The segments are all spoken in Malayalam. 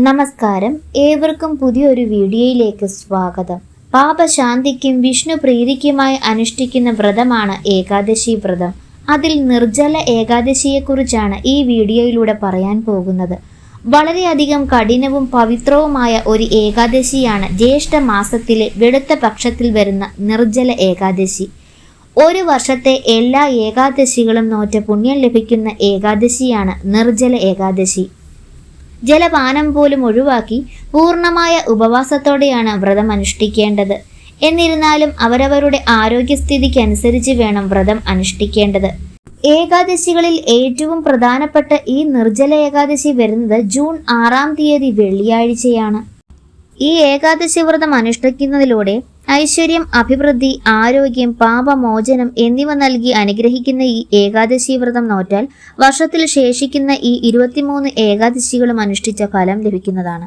നമസ്കാരം. ഏവർക്കും പുതിയൊരു വീഡിയോയിലേക്ക് സ്വാഗതം. പാപശാന്തിക്കും വിഷ്ണു പ്രീതിക്കുമായി അനുഷ്ഠിക്കുന്ന വ്രതമാണ് ഏകാദശി വ്രതം. അതിൽ നിർജല ഏകാദശിയെക്കുറിച്ചാണ് ഈ വീഡിയോയിലൂടെ പറയാൻ പോകുന്നത്. വളരെയധികം കഠിനവും പവിത്രവുമായ ഒരു ഏകാദശിയാണ് ജ്യേഷ്ഠ മാസത്തിലെ വെളുത്ത പക്ഷത്തിൽ വരുന്ന നിർജല ഏകാദശി. ഒരു വർഷത്തെ എല്ലാ ഏകാദശികളും നോറ്റ പുണ്യം ലഭിക്കുന്ന ഏകാദശിയാണ് നിർജല ഏകാദശി. ജലപാനം പോലും ഒഴിവാക്കി പൂർണമായ ഉപവാസത്തോടെയാണ് വ്രതം അനുഷ്ഠിക്കേണ്ടത്. എന്നിരുന്നാലും അവരവരുടെ ആരോഗ്യസ്ഥിതിക്കനുസരിച്ച് വേണം വ്രതം അനുഷ്ഠിക്കേണ്ടത്. ഏകാദശികളിൽ ഏറ്റവും പ്രധാനപ്പെട്ട ഈ നിർജല ഏകാദശി വരുന്നത് ജൂൺ ആറാം തീയതി വെള്ളിയാഴ്ചയാണ്. ഈ ഏകാദശി വ്രതം അനുഷ്ഠിക്കുന്നതിലൂടെ ഐശ്വര്യം അഭിവൃദ്ധി ആരോഗ്യം പാപമോചനം എന്നിവ നൽകി അനുഗ്രഹിക്കുന്ന ഈ ഏകാദശി വ്രതം നോറ്റാൽ വർഷത്തിൽ ശേഷിക്കുന്ന ഈ ഇരുപത്തിമൂന്ന് ഏകാദശികളും അനുഷ്ഠിച്ച ഫലം ലഭിക്കുന്നതാണ്.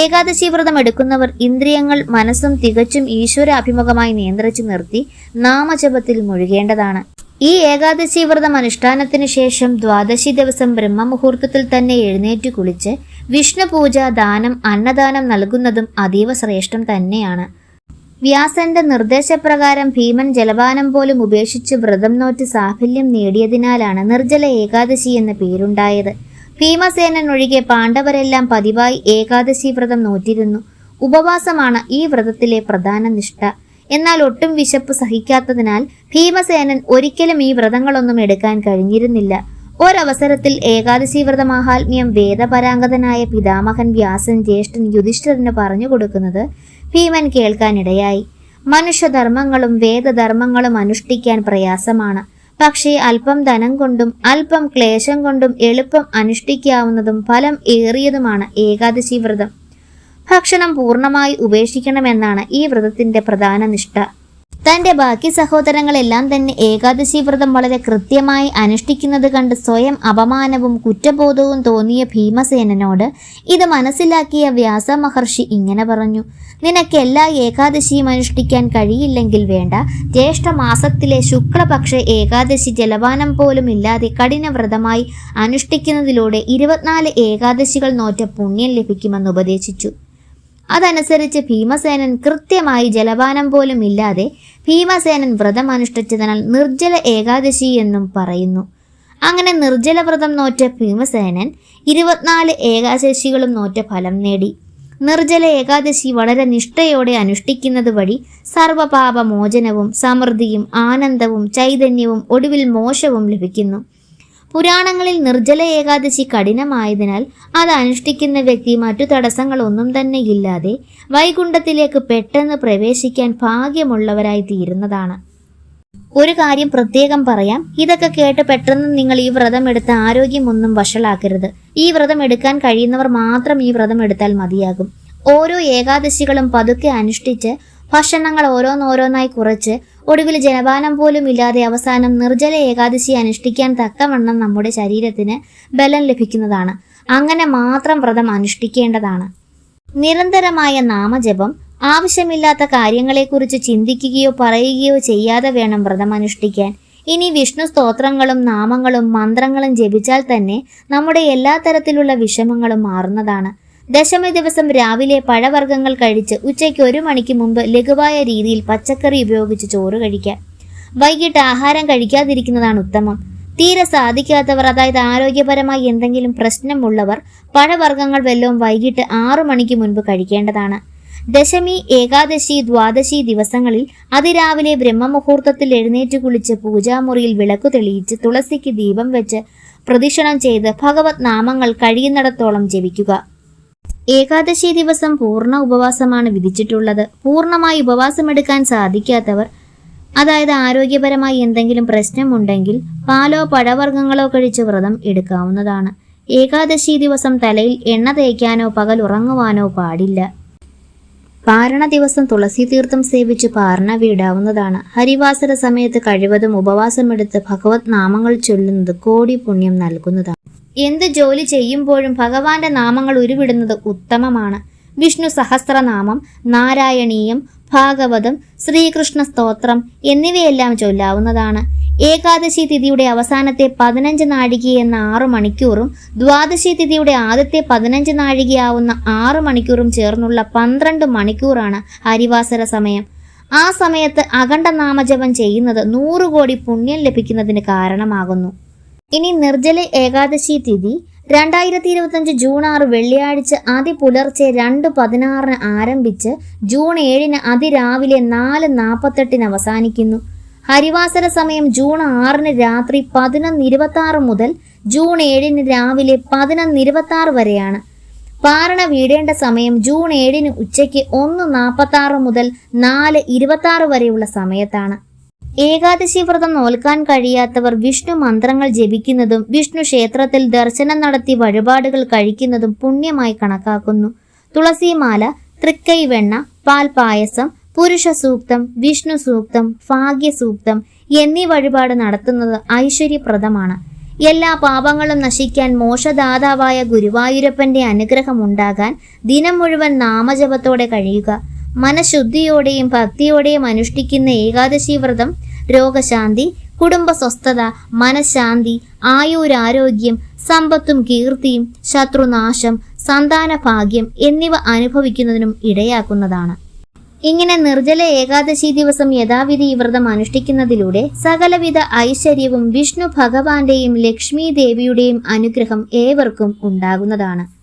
ഏകാദശി വ്രതം എടുക്കുന്നവർ ഇന്ദ്രിയങ്ങൾ മനസ്സും തികച്ചും ഈശ്വര അഭിമുഖമായി നിയന്ത്രിച്ചു നിർത്തി നാമജപത്തിൽ മുഴുകേണ്ടതാണ്. ഈ ഏകാദശി വ്രതം അനുഷ്ഠാനത്തിന് ശേഷം ദ്വാദശി ദിവസം ബ്രഹ്മമുഹൂർത്തത്തിൽ തന്നെ എഴുന്നേറ്റ് കുളിച്ച് വിഷ്ണു പൂജ ദാനം അന്നദാനം നൽകുന്നതും അതീവ ശ്രേഷ്ഠം തന്നെയാണ്. വ്യാസന്റെ നിർദ്ദേശപ്രകാരം ഭീമൻ ജലപാനം പോലും ഉപേക്ഷിച്ച് വ്രതം നോറ്റ് സാഫല്യം നേടിയതിനാലാണ് നിർജല ഏകാദശി എന്ന പേരുണ്ടായത്. ഭീമസേനൻ ഒഴികെ പാണ്ഡവരെല്ലാം പതിവായി ഏകാദശി വ്രതം നോറ്റിരുന്നു. ഉപവാസമാണ് ഈ വ്രതത്തിലെ പ്രധാന നിഷ്ഠ. എന്നാൽ ഒട്ടും വിശപ്പ് സഹിക്കാത്തതിനാൽ ഭീമസേനൻ ഒരിക്കലും ഈ വ്രതങ്ങളൊന്നും എടുക്കാൻ കഴിഞ്ഞിരുന്നില്ല. ഒരവസരത്തിൽ ഏകാദശി വ്രതമാഹാത്മ്യം വേദപരാംഗതനായ പിതാമഹൻ വ്യാസൻ ജ്യേഷ്ഠൻ യുധിഷ്ഠിരന് പറഞ്ഞു കൊടുക്കുന്നത് ഭീമൻ കേൾക്കാനിടയായി. മനുഷ്യധർമ്മങ്ങളും വേദധർമ്മങ്ങളും അനുഷ്ഠിക്കാൻ പ്രയാസമാണ്. പക്ഷേ അല്പം ധനം കൊണ്ടും അല്പം ക്ലേശം കൊണ്ടും എളുപ്പം അനുഷ്ഠിക്കാവുന്നതും ഫലം ഏറിയതുമാണ് ഏകാദശി വ്രതം ഭക്ഷണം പൂർണമായി ഉപേക്ഷിക്കണമെന്നാണ് ഈ വ്രതത്തിന്റെ പ്രധാന നിഷ്ഠ. തന്റെ ബാക്കി സഹോദരങ്ങളെല്ലാം തന്നെ ഏകാദശി വ്രതം വളരെ കൃത്യമായി അനുഷ്ഠിക്കുന്നത് കണ്ട് സ്വയം അപമാനവും കുറ്റബോധവും തോന്നിയ ഭീമസേനനോട് ഇത് മനസ്സിലാക്കിയ വ്യാസ മഹർഷി ഇങ്ങനെ പറഞ്ഞു നിനക്ക് എല്ലാ ഏകാദശിയും അനുഷ്ഠിക്കാൻ കഴിയില്ലെങ്കിൽ വേണ്ട. ജ്യേഷ്ഠ മാസത്തിലെ ശുക്ലപക്ഷ ഏകാദശി ജലപാനം പോലും ഇല്ലാതെ കഠിന വ്രതമായി അനുഷ്ഠിക്കുന്നതിലൂടെ ഇരുപത്തിനാല് ഏകാദശികൾ നോറ്റ പുണ്യം ലഭിക്കുമെന്ന് ഉപദേശിച്ചു. അതനുസരിച്ച് ഭീമസേനൻ കൃത്യമായി ജലപാനം പോലും ഇല്ലാതെ ഭീമസേനൻ വ്രതം അനുഷ്ഠിച്ചതിനാൽ നിർജല ഏകാദശി എന്നും പറയുന്നു. അങ്ങനെ നിർജല വ്രതം നോറ്റ ഭീമസേനൻ ഇരുപത്തിനാല് ഏകാദശികളും നോറ്റ ഫലം നേടി. നിർജല ഏകാദശി വളരെ നിഷ്ഠയോടെ അനുഷ്ഠിക്കുന്നത് വഴി സർവപാപമോചനവും സമൃദ്ധിയും ആനന്ദവും ചൈതന്യവും ഒടുവിൽ മോശവും ലഭിക്കുന്നു. പുരാണങ്ങളിൽ നിർജല ഏകാദശി കഠിനമായതിനാൽ അത് അനുഷ്ഠിക്കുന്ന വ്യക്തി മറ്റു തടസ്സങ്ങളൊന്നും തന്നെ ഇല്ലാതെ വൈകുണ്ഠത്തിലേക്ക് പെട്ടെന്ന് പ്രവേശിക്കാൻ ഭാഗ്യമുള്ളവരായി തീരുന്നതാണ്. ഒരു കാര്യം പ്രത്യേകം പറയാം. ഇതൊക്കെ കേട്ട് പെട്ടെന്ന് നിങ്ങൾ ഈ വ്രതം എടുത്ത് ആരോഗ്യമൊന്നും വഷളാക്കരുത്. ഈ വ്രതം എടുക്കാൻ കഴിയുന്നവർ മാത്രം ഈ വ്രതം എടുത്താൽ മതിയാകും. ഓരോ ഏകാദശികളും പതുക്കെ അനുഷ്ഠിച്ച് ഭക്ഷണങ്ങൾ ഓരോന്നോരോന്നായി കുറച്ച് ഒടുവിൽ ജലപാനം പോലും ഇല്ലാതെ അവസാനം നിർജല ഏകാദശി അനുഷ്ഠിക്കാൻ തക്കവണ്ണം നമ്മുടെ ശരീരത്തിന് ബലം ലഭിക്കുന്നതാണ്. അങ്ങനെ മാത്രം വ്രതം അനുഷ്ഠിക്കേണ്ടതാണ്. നിരന്തരമായ നാമജപം ആവശ്യമില്ലാത്ത കാര്യങ്ങളെക്കുറിച്ച് ചിന്തിക്കുകയോ പറയുകയോ ചെയ്യാതെ വേണം വ്രതം അനുഷ്ഠിക്കാൻ. ഇനി വിഷ്ണു സ്തോത്രങ്ങളും നാമങ്ങളും മന്ത്രങ്ങളും ജപിച്ചാൽ തന്നെ നമ്മുടെ എല്ലാ തരത്തിലുള്ള വിഷമങ്ങളും മാറുന്നതാണ്. ദശമി ദിവസം രാവിലെ പഴവർഗങ്ങൾ കഴിച്ച് ഉച്ചയ്ക്ക് ഒരു മണിക്ക് മുമ്പ് ലഘുവായ രീതിയിൽ പച്ചക്കറി ഉപയോഗിച്ച് ചോറ് കഴിക്കാം. വൈകിട്ട് ആഹാരം കഴിക്കാതിരിക്കുന്നതാണ് ഉത്തമം. തീരെ സാധിക്കാത്തവർ അതായത് ആരോഗ്യപരമായി എന്തെങ്കിലും പ്രശ്നമുള്ളവർ പഴവർഗങ്ങൾ വല്ലതും വൈകിട്ട് ആറു മണിക്ക് മുൻപ് കഴിക്കേണ്ടതാണ്. ദശമി ഏകാദശി ദ്വാദശി ദിവസങ്ങളിൽ അതിരാവിലെ ബ്രഹ്മമുഹൂർത്തത്തിൽ എഴുന്നേറ്റ് കുളിച്ച് പൂജാമുറിയിൽ വിളക്ക് തെളിയിച്ച് തുളസിക്ക് ദീപം വെച്ച് പ്രദക്ഷിണം ചെയ്ത് ഭഗവത് നാമങ്ങൾ കഴിയുന്നിടത്തോളം ജപിക്കുക. ഏകാദശി ദിവസം പൂർണ ഉപവാസമാണ് വിധിച്ചിട്ടുള്ളത്. പൂർണമായി ഉപവാസമെടുക്കാൻ സാധിക്കാത്തവർ അതായത് ആരോഗ്യപരമായി എന്തെങ്കിലും പ്രശ്നമുണ്ടെങ്കിൽ പാലോ പഴവർഗങ്ങളോ കഴിച്ച് വ്രതം എടുക്കാവുന്നതാണ്. ഏകാദശി ദിവസം തലയിൽ എണ്ണ തേക്കാനോ പകൽ ഉറങ്ങുവാനോ പാടില്ല. പാരണ ദിവസം തുളസി തീർത്ഥം സേവിച്ച് പാരണ വീടാവുന്നതാണ്. ഹരിവാസര സമയത്ത് കഴിവതും ഉപവാസമെടുത്ത് ഭഗവത് നാമങ്ങൾ ചൊല്ലുന്നത് കോടി പുണ്യം നൽകുന്നതാണ്. എന്ത് ജോലി ചെയ്യുമ്പോഴും ഭഗവാന്റെ നാമങ്ങൾ ഉരുവിടുന്നത് ഉത്തമമാണ്. വിഷ്ണു സഹസ്രനാമം നാരായണീയം ഭാഗവതം ശ്രീകൃഷ്ണ സ്തോത്രം എന്നിവയെല്ലാം ചൊല്ലാവുന്നതാണ്. ഏകാദശി തിഥിയുടെ അവസാനത്തെ പതിനഞ്ച് നാഴിക എന്ന ആറു മണിക്കൂറും ദ്വാദശി തിഥിയുടെ ആദ്യത്തെ പതിനഞ്ച് നാഴികയാവുന്ന ആറു മണിക്കൂറും ചേർന്നുള്ള പന്ത്രണ്ട് മണിക്കൂറാണ് ഹരിവാസര സമയം. ആ സമയത്ത് അഖണ്ഡ നാമജപം ചെയ്യുന്നത് നൂറ് കോടി പുണ്യം ലഭിക്കുന്നതിന് കാരണമാകുന്നു. ഇനി നിർജല ഏകാദശി തിഥി രണ്ടായിരത്തി ഇരുപത്തഞ്ച് ജൂൺ ആറ് വെള്ളിയാഴ്ച അതി പുലർച്ചെ രണ്ട് പതിനാറിന് ആരംഭിച്ച് ജൂൺ ഏഴിന് അതിരാവിലെ നാല് നാൽപ്പത്തെട്ടിന് അവസാനിക്കുന്നു. ഹരിവാസര സമയം ജൂൺ ആറിന് രാത്രി പതിനൊന്ന് ഇരുപത്തി ആറ് മുതൽ ജൂൺ ഏഴിന് രാവിലെ പതിനൊന്ന് ഇരുപത്തി ആറ് വരെയാണ്. പാരണ വീടേണ്ട സമയം ജൂൺ ഏഴിന് ഉച്ചയ്ക്ക് ഒന്ന് നാൽപ്പത്തി ആറ് മുതൽ നാല് ഇരുപത്തി ആറ് വരെയുള്ള സമയത്താണ്. ഏകാദശി വ്രതം നോൽക്കാൻ കഴിയാത്തവർ വിഷ്ണു മന്ത്രങ്ങൾ ജപിക്കുന്നതും വിഷ്ണു ക്ഷേത്രത്തിൽ ദർശനം നടത്തി വഴിപാടുകൾ കഴിക്കുന്നതും പുണ്യമായി കണക്കാക്കുന്നു. തുളസിമാല തൃക്കൈവെണ്ണ പാൽപായസം പുരുഷ സൂക്തം വിഷ്ണു സൂക്തം ഭാഗ്യ സൂക്തം എന്നീ വഴിപാട് നടത്തുന്നത് ഐശ്വര്യപ്രദമാണ്. എല്ലാ പാപങ്ങളും നശിക്കാൻ മോശദാതാവായ ഗുരുവായൂരപ്പന്റെ അനുഗ്രഹം ഉണ്ടാകാൻ ദിനം മുഴുവൻ നാമജപത്തോടെ കഴിയുക. മനഃശുദ്ധിയോടെയും ഭക്തിയോടെയും അനുഷ്ഠിക്കുന്ന ഏകാദശി വ്രതം രോഗശാന്തി കുടുംബ സ്വസ്ഥത മനഃശാന്തി ആയുരാരോഗ്യം സമ്പത്തും കീർത്തിയും ശത്രുനാശം സന്താന ഭാഗ്യം എന്നിവ അനുഭവിക്കുന്നതിനും ഇടയാക്കുന്നതാണ്. ഇങ്ങനെ നിർജല ഏകാദശി ദിവസം യഥാവിധി വ്രതം അനുഷ്ഠിക്കുന്നതിലൂടെ സകലവിധ ഐശ്വര്യവും വിഷ്ണു ഭഗവാന്റെയും ലക്ഷ്മി ദേവിയുടെയും അനുഗ്രഹം ഏവർക്കും ഉണ്ടാകുന്നതാണ്.